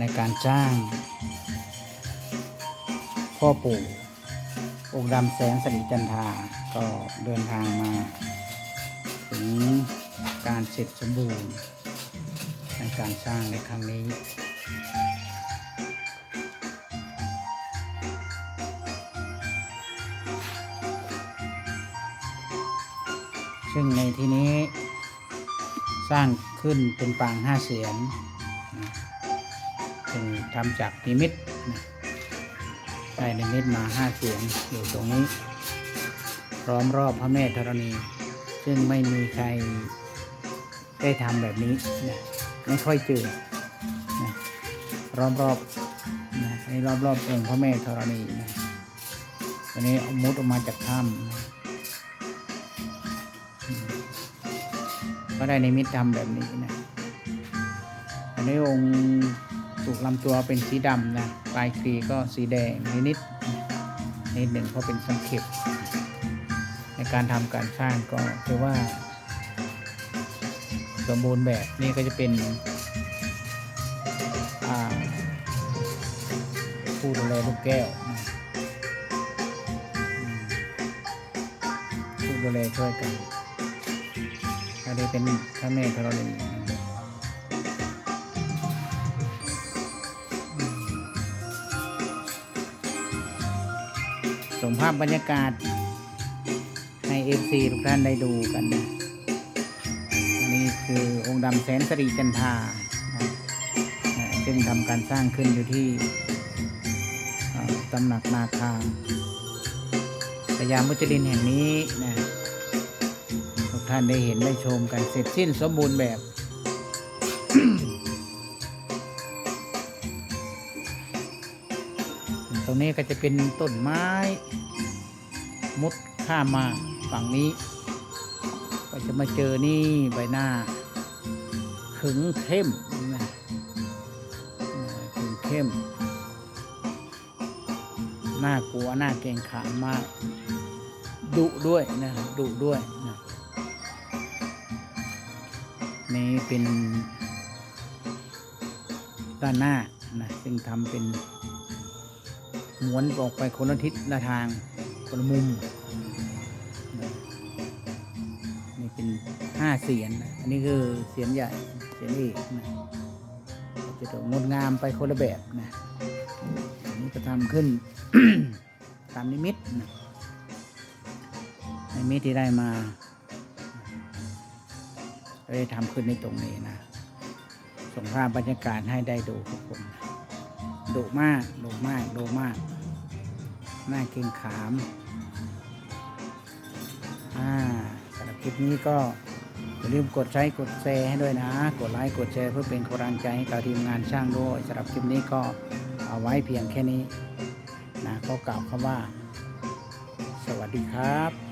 ในการจ้าง พ่อปู่องค์ดำแสนสริจันทาก็เดินทางมา ถึงการเสร็จสมบูรณ์ ในการสร้างในครั้งนี้ซึ่งในที่นี้สร้างขึ้นเป็นปางห้าเสียน นะซึ่งทำจากนิมิตนะได้นิมิตมาห้าเสียนอยู่ตรงนี้ร้อมรอบพระแม่ธรณี ซึ่งไม่มีใครได้ทำแบบนี้นะไม่ค่อยเจอนะรอบรอบนะในรอบรอบองค์พระแม่ธรณีนะอันนี้เอามุดออกมาจากถ้ำนะก็ได้ในมิตรทำแบบนี้นะอันนี้องค์ ถูกลำตัวเป็นสีดำนะปลายครีก็สีแดงนิดๆนะนิดหนึ่งเพราะเป็นสังเข็บในการทำการสร้างก็ถือว่า สมบูรณ์แบบนี่ก็จะเป็นผู้ดูแลลูกแก้วผู้ดูแลช่วยกันอันนี้เป็นพระแม่ธรณี ส่งภาพบรรยากาศ ให้เอฟซีทุกท่านได้ดูกันนะอันนี้คือองค์ดำแสนสรีจันทาซึ่งทำการสร้างขึ้นอยู่ที่ตำหนักนาคาสยามมุจลินแห่งนี้นะทุกท่านได้เห็นได้ชมกันเสร็จสิ้นสมบูรณ์แบบ ตรงนี้ก็จะเป็นต้นไม้ มุดข้ามมาฝั่งนี้ ก็จะมาเจอนี่ใบหน้า ขึงเข้มนะขึงเข้มน่ากลัวน่าเกรงขามมาก ดุด้วยนะดุด้วยนะนี่เป็นด้านหน้านะซึ่งทำเป็น ม้วนออกไปคนละทิศละทางคนละมุมนี่เป็นห้าเสียน อันนี้คือเสียนใหญ่เสียนเอกนะจะต้องงดงามไปคนละแบบนะอันนี้ก็ทำขึ้นตามนิมิตนะนิมิตที่ได้มาได้ทำขึ้นในตรงนี้นะส่งภาพบรรยากาศให้ได้ดูทุกคนนะ ดุมากดุมากดุมาก หน่าเกรงขาม อ่าสำหรับคลิปนี้ก็อย่าลืมกดไลค์กดแชร์ให้ด้วยนะ กดไลค์กดแชร์เพื่อเป็นกำลังใจให้กับทีมงานช่างด้วยสำหรับคลิปนี้ก็เอาไว้เพียงแค่นี้นะก็กล่าวคำว่า สวัสดีครับ